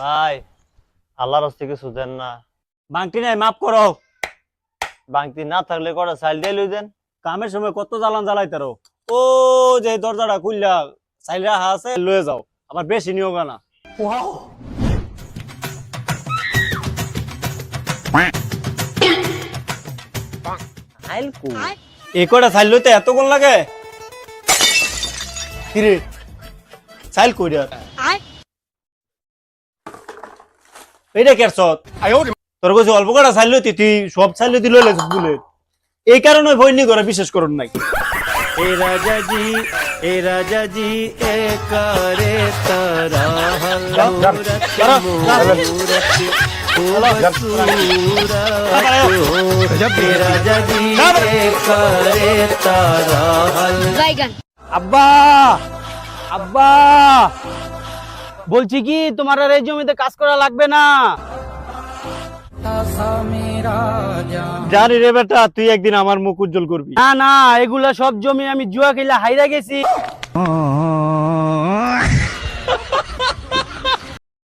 ভাই আল্লাহর হস্তে কিছু দেন না। বাংটি নাই মাফ করো। বাংতি না থাকলে কটা চাইল দিয়ে লই দেন কামের সময় কত জ্বালান জ্বালাই তারো ও যে দরজাটা খুললা চাইল রাখা আছে লয়ে যাও। আবার বেশি নিও না। আইল কো এই কটা চাইল লইতে এত কোন লাগে? কিরে? চাইল কই তোর কাছে অল্প কটা চাইল লইতে তুই সব চাইল লইতে লইলে বলে এই কারণে করে বিশেষ করুন নাই। এ রাজা জি এ রাজা জি এ করে তারা আব্বা! আব্বা! বলছি কি তোমার আর এই জমিতে কাজ করা লাগবে না। জানি রে বেটা তুই একদিন আমার মুখ উজ্জ্বল করবি। না না এগুলা সব জমি আমি জুয়া খেলে হাইরা গেছি।